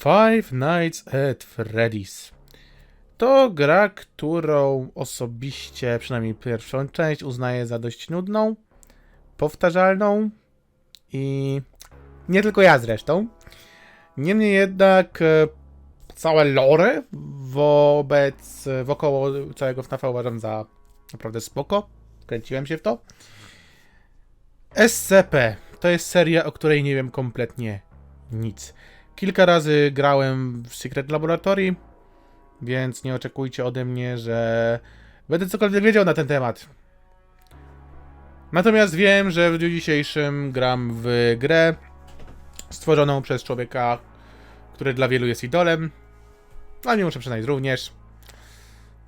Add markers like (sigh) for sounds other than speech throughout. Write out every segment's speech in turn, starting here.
Five Nights at Freddy's. To gra, którą osobiście, przynajmniej pierwszą część, uznaję za dość nudną, powtarzalną i nie tylko ja zresztą. Niemniej jednak e, całe lore wobec, wokoło całego FNAFa uważam za naprawdę spoko. Kręciłem się w to. SCP to jest seria, o której nie wiem kompletnie nic. Kilka razy grałem w Secret Laboratory, więc nie oczekujcie ode mnie, że będę cokolwiek wiedział na ten temat. Natomiast wiem, że w dniu dzisiejszym gram w grę stworzoną przez człowieka, który dla wielu jest idolem, a nie muszę przyznać również.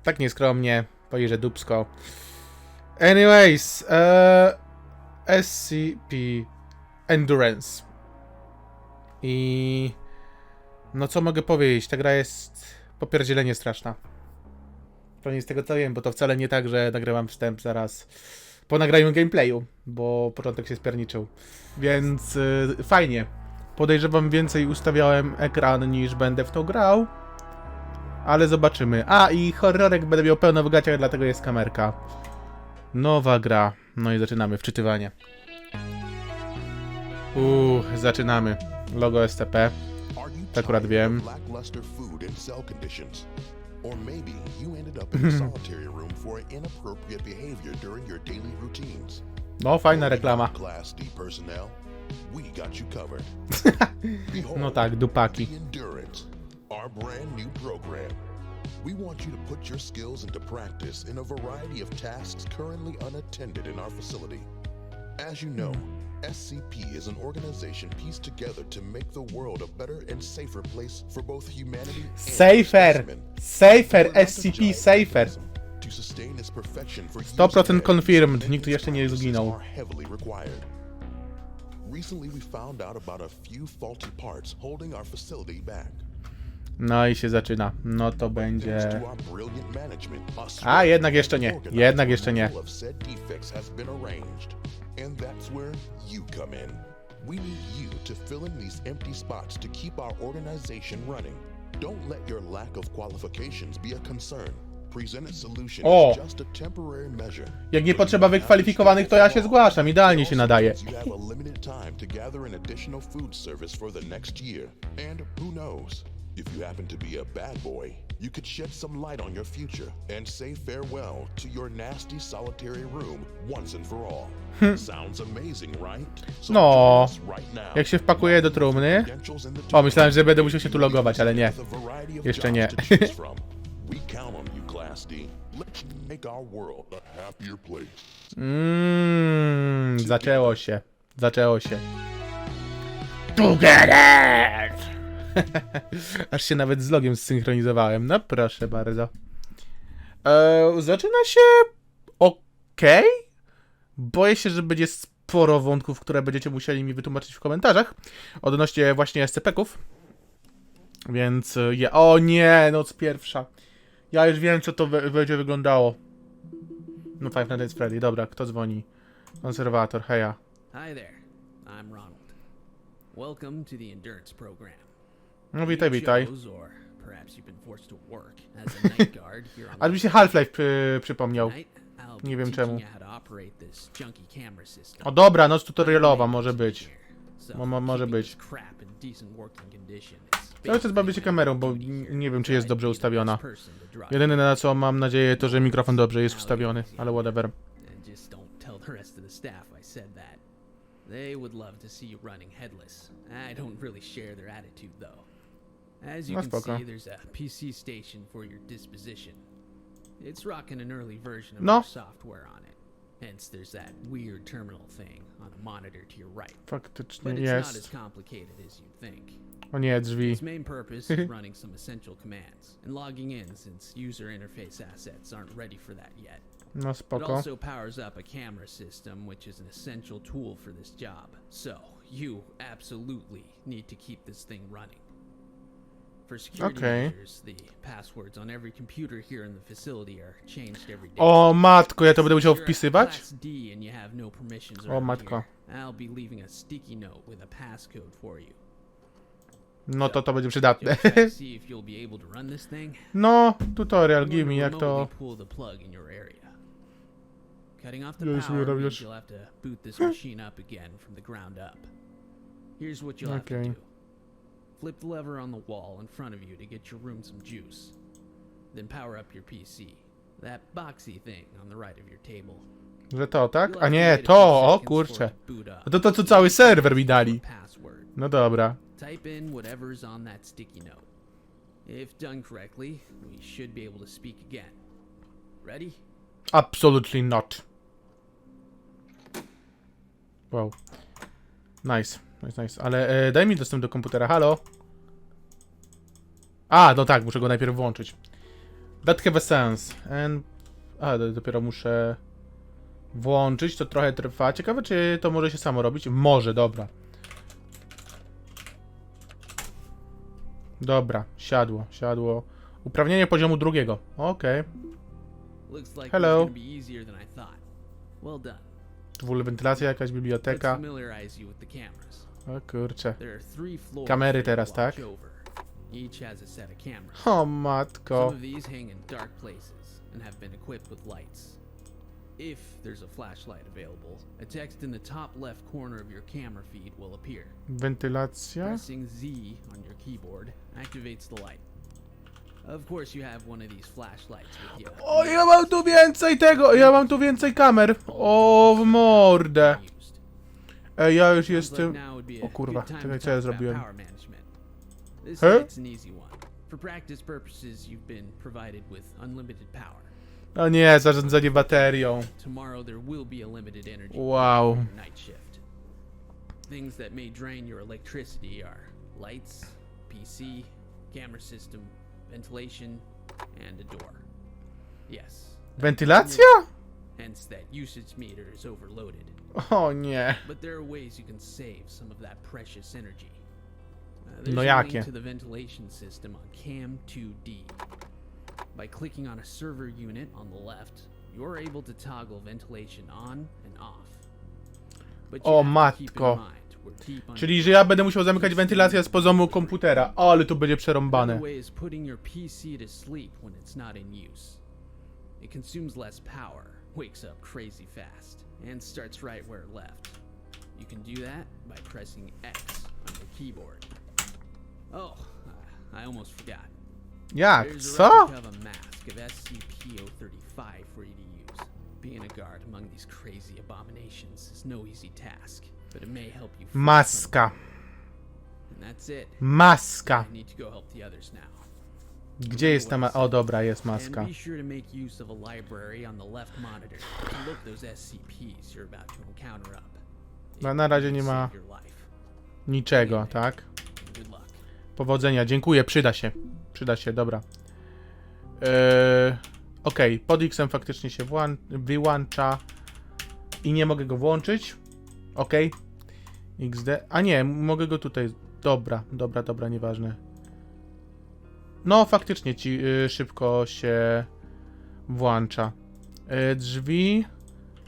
Tak nieskromnie, pojrzę dupsko. Anyways, e, SCP Endurance. I no co mogę powiedzieć, ta gra jest popierdzielenie straszna. Przynajmniej z tego co wiem, bo to wcale nie tak, że nagrywam wstęp zaraz po nagraniu gameplayu, bo początek się spierniczył. Więc y, fajnie. Podejrzewam więcej ustawiałem ekran niż będę w to grał. Ale zobaczymy. A i horrorek będę miał pełno w gaciach, dlatego jest kamerka. Nowa gra. No i zaczynamy wczytywanie. Uuu, zaczynamy. Logo STP. Tak akurat wiem. Or maybe you ended up in a solitary room for inappropriate behavior during your daily routines. No, fajna reklama. (laughs) No tak, dupaki. We want you to put your skills into practice in a variety of tasks currently unattended in our facility. As you know, SCP is an organization pieced together to make the world a better and safer place for both humanity and Safer! specimen. Safer! We're not a SCP giant safer! organism. To sustain its perfection for years 100% ahead, confirmed. Nikt jeszcze nie practices zginął. are heavily required. Recently, we found out about a few faulty parts holding our facility back. No i się zaczyna. No to będzie... a jednak jeszcze nie. Jednak jeszcze nie. We need you to fill in these empty spots to keep our organization running. Don't let your lack of qualifications be a concern. Presented solution O! just a temporary measure. Jak nie potrzeba wykwalifikowanych, to ja się zgłaszam. Idealnie się nadaje. You have a limited time to gather an additional food service for the next year. And who knows? If you happen to be a bad boy, you could shed some light on your future and say farewell to your nasty solitary room once and for all. Sounds amazing, right? So No. Jak się wpakuję do trumny... O, myślałem, że będę musiał się tu logować, ale nie. Jeszcze nie. Mmm, zaczęło się. Zaczęło się. Together! (laughs) Aż się nawet z logiem zsynchronizowałem. No proszę bardzo. E, zaczyna się ok. Boję się, że będzie sporo wątków, które będziecie musieli mi wytłumaczyć w komentarzach odnośnie właśnie SCP-ków. Więc je... O nie, noc pierwsza. Ja już wiem, co to będzie wyglądało. No Five Nights at Freddy, dobra, kto dzwoni? Konserwator, heja. Hi there, I'm Ronald. Welcome to the Endurance Program. No witaj, witaj. Ale (laughs) mi się Half-Life przy, przypomniał. Nie wiem czemu. O dobra, noc tutorialowa może być. Mo- mo- może być. Cały czas bawię się kamerą, bo nie wiem, czy jest dobrze ustawiona. Jedyne na co mam nadzieję to, że mikrofon dobrze jest ustawiony, ale whatever. They would love to see you running headless. I don't really share their attitude though. As you can spoko. see, there's a PC station for your disposition. It's rocking an early version of No. our software on it. Hence, there's that weird terminal thing on a monitor to your right. Faktycznie But it's not as complicated as you think. O nie, drzwi. Its main purpose is (laughs) running some essential commands and logging in since user interface assets aren't ready for that yet. No It also powers up a camera system, which is an essential tool for this job. So, you absolutely need to keep this thing running. For security Okay. measures, the passwords on every computer here in the facility are changed every day. O matko, ja to będę musiał If you're a wpisywać? Class D and you have no permissions O around matko. here, I'll be leaving a sticky note with a passcode for you. No to to będzie przydatne. Just try to (laughs) see if you'll be able to run this thing. No, tutorial, give me to jak remotely to... pull the plug in your area. Cutting off the Ja już power means you'll have to boot this machine up again from the ground up. Here's what you'll have to do. Flip the lever on the wall in front of you to get your room some juice. Then power up your PC. That boxy thing on the right of your table. Że to, tak? A nie, to, o kurczę. it to boot up. No to to, co cały serwer mi dali. No dobra. Type in whatever's on that sticky note. If done correctly, we should be able to speak again. Ready? Absolutely not. Wow. Nice, nice, nice. Ale e, daj mi dostęp do komputera, halo? A, no tak, muszę go najpierw włączyć. That have a sense. And... A, do- dopiero muszę włączyć, to trochę trwa. Ciekawe, czy to może się samo robić? Może, dobra. Dobra, siadło, siadło. Uprawnienie poziomu drugiego. Okej. Like Hello. it's gonna be easier than I thought. Well done. Okay. wentylacja, jakaś biblioteka. O kurczę. Kamery teraz, tak? O matko. and have been equipped with lights. If there's a flashlight available, a text in the top left corner of your camera feed will appear. Pressing Z on your keyboard activates the light. Of course, you have one of these flashlights with you. O, ja mam tu więcej tego! Ja mam tu więcej kamer! O, w mordę! Ej, ja już jestem... O kurwa, czekaj, co ja zrobiłem? power management. This Huh? light's an easy one. For practice purposes, you've been provided with unlimited power. O nie, zarządzanie baterią. Wow. Things that may drain your electricity are lights, PC, camera system, ventilation, and a door. Yes. Wentylacja? Hence that usage meter is overloaded. O nie. But there are ways you can save some of that precious energy. Uh, No jakie? to the ventilation system on Cam 2D. By clicking on a server unit on the left, you're able to toggle ventilation on and off. But O matko. Czyli, że ja będę musiał zamykać wentylację z poziomu komputera. O, ale tu będzie przerąbane. It consumes less power, wakes up crazy fast, and starts right where it left. You can do that by pressing X on your keyboard. Oh, I almost forgot. Jak? There's a replica of a mask of SCP-035 for you to use. Being a guard among these crazy abominations is no easy task, but it may help you. Maska. And that's it. Maska. I need to go help the others now. Gdzie jest ta ma... O, dobra, jest maska. No, na razie nie ma-. Niczego, tak? Powodzenia, dziękuję, przyda się. Przyda się, dobra. Eee, Okej, pod X-em faktycznie się wyłącza i nie mogę go włączyć. Okej. XD. A nie, mogę go tutaj. Dobra, dobra, dobra, nieważne. No, faktycznie ci y, szybko się włącza. E, drzwi.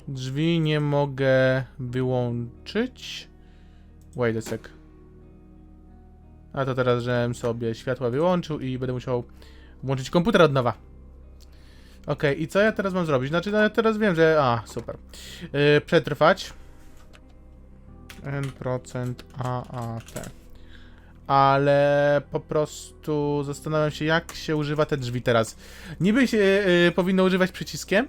Drzwi nie mogę wyłączyć. Wait a sec. A to teraz, żebym sobie światła wyłączył i będę musiał włączyć komputer od nowa. Okej, i co ja teraz mam zrobić? Znaczy, no ja teraz wiem, że... A, super. Yy, przetrwać. N% AAT. Ale po prostu zastanawiam się, jak się używa te drzwi teraz. Niby się yy, powinno używać przyciskiem,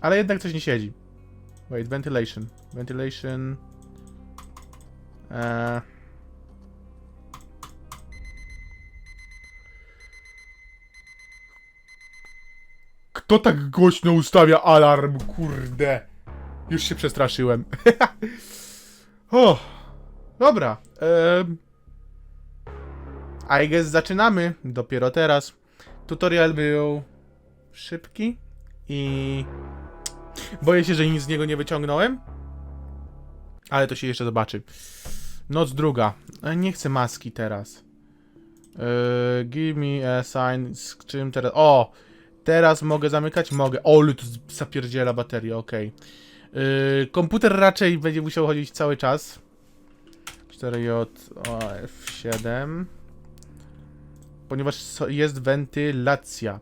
ale jednak coś nie siedzi. Wait, ventilation. Ventilation. Eee. Kto tak głośno ustawia alarm? Kurde. Już się przestraszyłem. (laughs) o, dobra. Eee. I guess zaczynamy. Dopiero teraz. Tutorial był szybki i boję się, że nic z niego nie wyciągnąłem. Ale to się jeszcze zobaczy. Noc druga. E, Nie chcę maski teraz. Yy, give me a sign. Z czym teraz? O! Teraz mogę zamykać? Mogę. O, ale to zapierdziela baterię, okej. Yy, komputer raczej będzie musiał chodzić cały czas. 4J o, F7. Ponieważ jest wentylacja.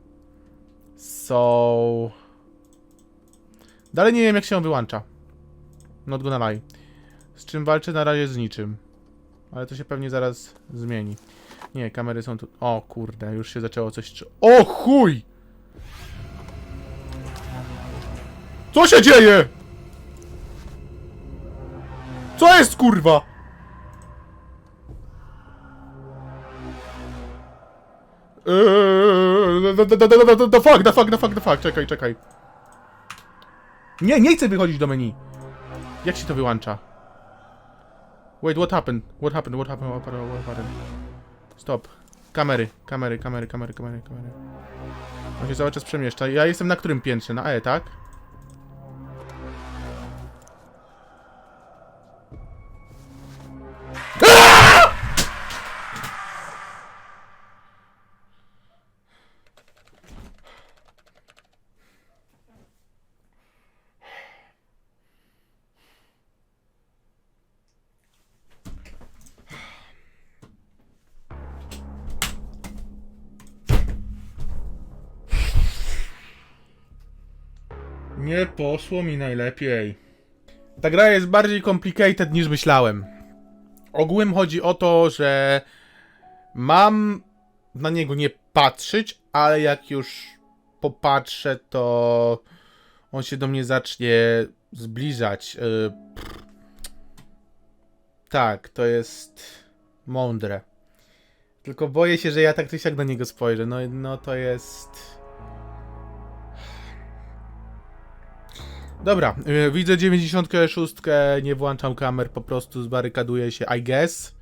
So... Dalej nie wiem jak się on wyłącza. Not gonna lie. Z czym walczę na razie z niczym. Ale to się pewnie zaraz zmieni. Nie, kamery są tu. O kurde, już się zaczęło coś. O chuj! Co się dzieje? Co jest kurwa? Eee, the, the, the, the, the fuck, the fuck, the fuck, the fuck, czekaj, czekaj. Nie, nie chcę wychodzić do menu. Jak się to wyłącza? Wait, what happened? What happened? What happened? What happened? What happened? Stop. Kamery, kamery, kamery, kamery, kamery, kamery. On się cały czas przemieszcza. Ja jestem na którym piętrze? Na E, tak? Nie poszło mi najlepiej. Ta gra jest bardziej complicated niż myślałem. Ogółem chodzi o to, że mam na niego nie patrzeć, ale jak już popatrzę, to on się do mnie zacznie zbliżać. Pff. Tak, to jest mądre. Tylko boję się, że ja tak czy siak na niego spojrzę. No, no to jest. Dobra, y, widzę 96, nie włączam kamer, po prostu zbarykaduję się, I guess.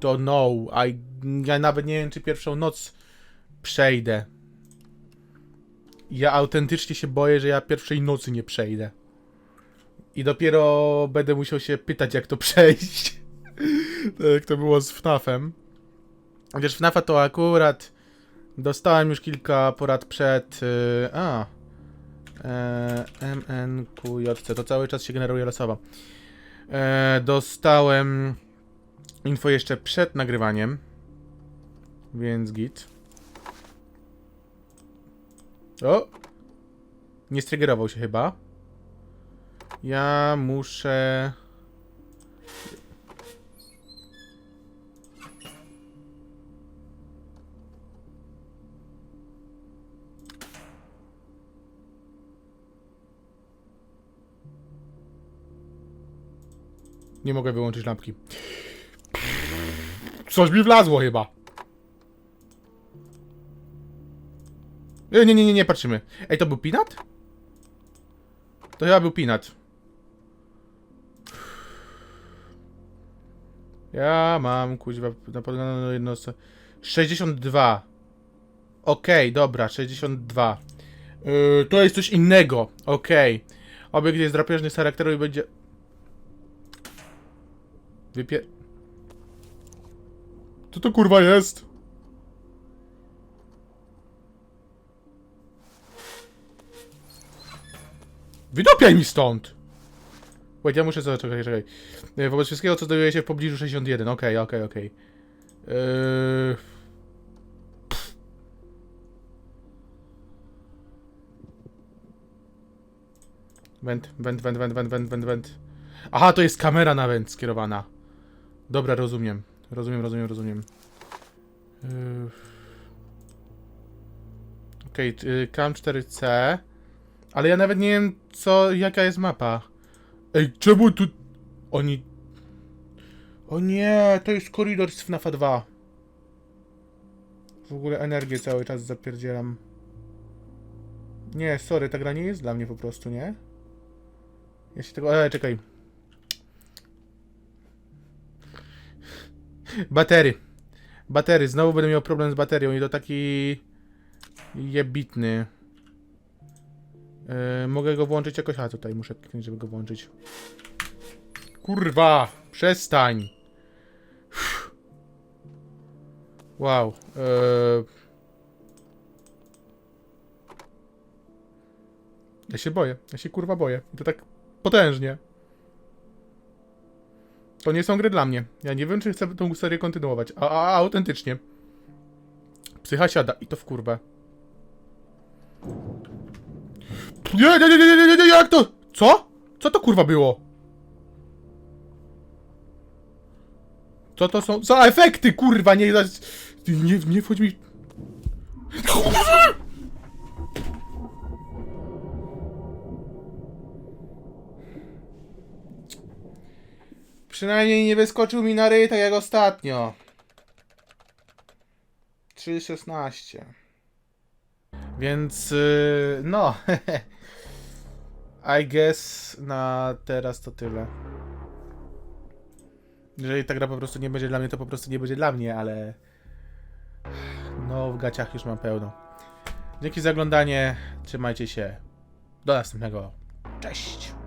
To no, I, ja nawet nie wiem, czy pierwszą noc przejdę. Ja autentycznie się boję, że ja pierwszej nocy nie przejdę. I dopiero będę musiał się pytać, jak to (laughs) przejść. tak to było z FNAF-em. Chociaż FNAF-a to akurat dostałem już kilka porad przed... Yy, a, E, MNQJC, to cały czas się generuje losowo. E, dostałem info jeszcze przed nagrywaniem, więc git. O! Nie striggerował się chyba. Ja muszę... Nie mogę wyłączyć lampki. Coś mi wlazło chyba. Nie, nie, nie, nie, nie patrzymy. Ej, to był Pinat? To chyba był Pinat. Ja mam, kuźwa, na podglądu jedno... 62. Okej, dobra, 62. Yy, to jest coś innego. Okej. Obiekt jest drapieżny z charakteru i będzie... Wypie... Co to kurwa jest? Wydopiaj mi stąd! Wait, ja muszę. Czekaj, czekaj. E, Wobec wszystkiego, co znajduje się w pobliżu 61. Okej, okej, okej. Yy... Went, went, went, went, went, went, went, went. Aha, to jest kamera na węd skierowana. Dobra, rozumiem. Rozumiem, rozumiem, rozumiem. Yy... Okej, okay, Cam 4C. Ale ja nawet nie wiem, co, jaka jest mapa. Ej, czemu tu... Oni... O nie, to jest koridor z FNAF 2. W ogóle energię cały czas zapierdzielam. Nie, sorry, ta gra nie jest dla mnie po prostu, nie? Się tego... E, czekaj. Batery. Batery. Znowu będę miał problem z baterią i to taki... Jebitny. Yy, mogę go włączyć jakoś... A, tutaj muszę kliknąć, żeby go włączyć. Kurwa! Przestań! Wow. Yy... Ja się boję. Ja się kurwa boję. I to tak potężnie. To nie są gry dla mnie. Ja nie wiem, czy chcę tą serię kontynuować. A, a, a autentycznie. Psycha siada i to w kurwę. Nie, nie, nie, nie, nie, nie, jak to? Co? Co to kurwa było? Co to są za efekty, kurwa, nie, nie, nie wchodź mi... Przynajmniej nie wyskoczył mi na ryj tak jak ostatnio. 3.16 Więc yy, no (laughs) I guess na teraz to tyle. Jeżeli ta gra po prostu nie będzie dla mnie, to po prostu nie będzie dla mnie, ale no w gaciach już mam pełno. Dzięki za oglądanie, trzymajcie się. Do następnego. Cześć!